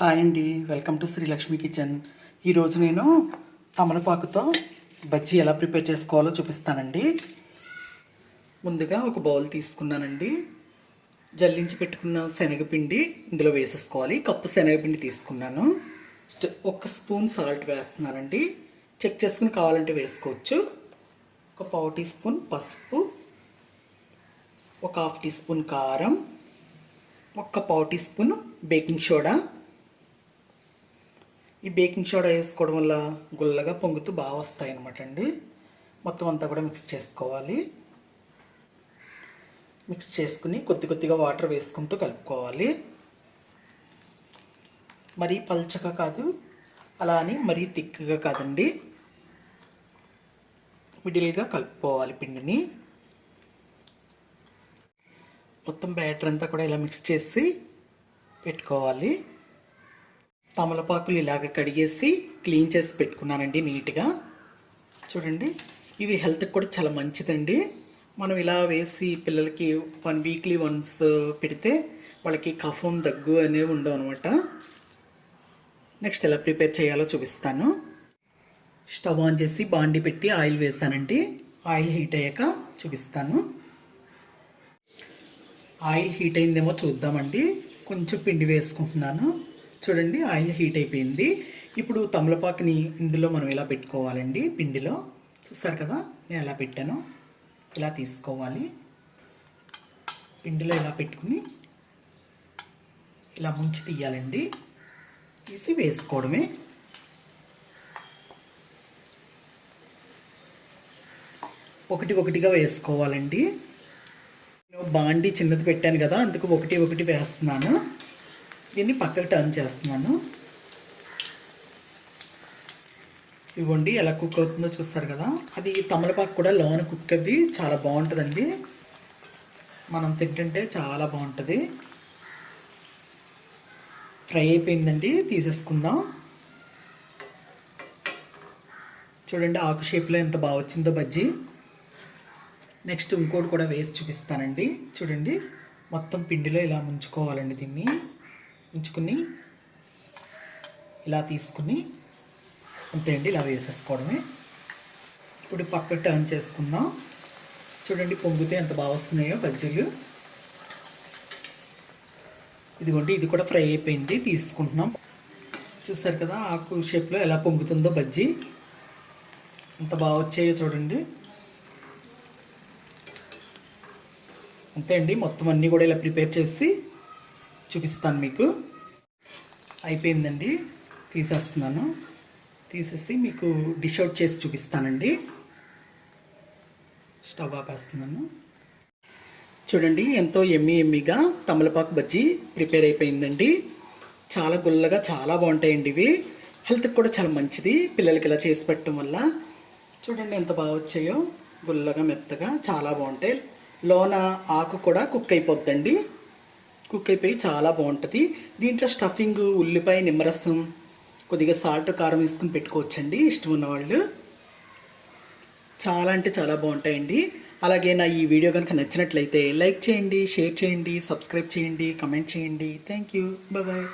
Hi అండి. Welcome to Srilakshmi kitchen. ఈరోజు నేను తమలపాకుతో బజ్జీ ఎలా ప్రిపేర్ చేసుకోవాలో చూపిస్తానండి. ముందుగా ఒక బౌల్ తీసుకున్నానండి. జల్లించి పెట్టుకున్న శనగపిండి ఇందులో వేసేసుకోవాలి. కప్పు శనగపిండి తీసుకున్నాను. ఒక స్పూన్ సాల్ట్ వేస్తున్నానండి. చెక్ చేసుకుని కావాలంటే వేసుకోవచ్చు. ఒక పావు టీ స్పూన్ పసుపు. ఒక హాఫ్ టీ స్పూన్ కారం. ఒక పావు టీ స్పూన్ బేకింగ్ సోడా. ఈ బేకింగ్ సోడా వేసుకోవడం వల్ల గుల్లగా పొంగుతూ బాగా వస్తాయి అనమాట అండి. మొత్తం అంతా కూడా మిక్స్ చేసుకోవాలి. మిక్స్ చేసుకుని కొద్ది కొద్దిగా వాటర్ వేసుకుంటూ కలుపుకోవాలి. మరీ పల్చగా కాదు అలా అని మరీ తిక్కగా కాదండి. మిడిల్గా కలుపుకోవాలి పిండిని. మొత్తం బ్యాటర్ అంతా కూడా ఇలా మిక్స్ చేసి పెట్టుకోవాలి. తమలపాకులు ఇలాగ కడిగేసి క్లీన్ చేసి పెట్టుకున్నానండి నీట్గా. చూడండి ఇవి హెల్త్కి కూడా చాలా మంచిదండి. మనం ఇలా వేసి పిల్లలకి వన్ వీక్లీ వన్స్ పెడితే వాళ్ళకి కఫం దగ్గు అనేవి ఉండవు అనమాట నెక్స్ట్ ఎలా ప్రిపేర్ చేయాలో చూపిస్తాను. స్టవ్ ఆన్ చేసి బాండి పెట్టి ఆయిల్ వేస్తానండి ఆయిల్ హీట్ అయ్యాక చూపిస్తాను. ఆయిల్ హీట్ అయిందేమో చూద్దామండి. కొంచెం పిండి వేసుకుంటున్నాను. చూడండి ఆయిల్ హీట్ అయిపోయింది. ఇప్పుడు తమలపాకుని ఇందులో మనం ఇలా పెట్టుకోవాలండి? పిండిలో. చూస్తారు కదా నేను ఎలా పెట్టాను? ఇలా తీసుకోవాలి. పిండిలో ఇలా పెట్టుకుని ఇలా ముంచి తీయాలండి. తీసి వేసుకోవడమే. ఒకటి ఒకటిగా వేసుకోవాలండి. నేను బాండి చిన్నది పెట్టాను కదా అందుకు ఒకటి ఒకటి వేస్తున్నాను. దీన్ని పక్కకు టర్న్ చేస్తున్నాను. ఇవ్వండి ఎలా కుక్ అవుతుందో చూస్తారు కదా. అది తమలపాకు కూడా లోన కుక్ అవి చాలా బాగుంటుందండి. మనం తింటుంటే చాలా బాగుంటుంది. ఫ్రై అయిపోయిందండి తీసేసుకుందాం. చూడండి ఆకు షేప్లో ఎంత బాగా వచ్చిందో బజ్జీ. నెక్స్ట్ ఇంకోటి కూడా వేసి చూపిస్తానండి. చూడండి మొత్తం పిండిలో ఇలా ముంచుకోవాలండి దీన్ని. ఉంచుకుని ఇలా తీసుకుని అంతే అండి ఇలా వేసేసుకోవడమే. ఇప్పుడు పక్క టర్న్ చేసుకుందాం. చూడండి పొంగితే ఎంత బాగా వస్తున్నాయో బజ్జీలు. ఇదిగోండి ఇది కూడా ఫ్రై అయిపోయింది తీసుకుంటున్నాం. చూసారు కదా ఆకు షేప్లో ఎలా పొంగుతుందో బజ్జీ. ఎంత బాగా వచ్చాయో చూడండి. అంతే అండి మొత్తం అన్నీ కూడా ఇలా ప్రిపేర్ చేసి చూపిస్తాను మీకు. అయిపోయిందండి. తీసేస్తున్నాను. తీసేసి మీకు డిష్ అవుట్ చేసి చూపిస్తానండి. స్టవ్ ఆపేస్తున్నాను. చూడండి ఎంతో ఎమ్మి ఎమ్మిగా తమలపాకు బజ్జీ ప్రిపేర్ అయిపోయిందండి. చాలా గుల్లగా చాలా బాగుంటాయండి ఇవి. హెల్త్కి కూడా చాలా మంచిది. పిల్లలకి ఇలా చేసి పెట్టడం వల్ల. చూడండి ఎంత బాగా వచ్చాయో. గుల్లగా మెత్తగా చాలా బాగుంటాయి. లోన ఆకు కూడా కుక్ అయిపోద్దండి. కుక్ అయిపోయి చాలా బాగుంటుంది. దీంట్లో స్టఫింగ్ ఉల్లిపాయ నిమ్మరసం కొద్దిగా సాల్ట్ కారం వేసుకుని పెట్టుకోవచ్చండి ఇష్టం ఉన్నవాళ్ళు. చాలా అంటే చాలా బాగుంటాయండి. అలాగే నా ఈ వీడియో కనుక నచ్చినట్లయితే లైక్ చేయండి షేర్ చేయండి సబ్స్క్రైబ్ చేయండి కమెంట్ చేయండి. Thank you. బాయ్.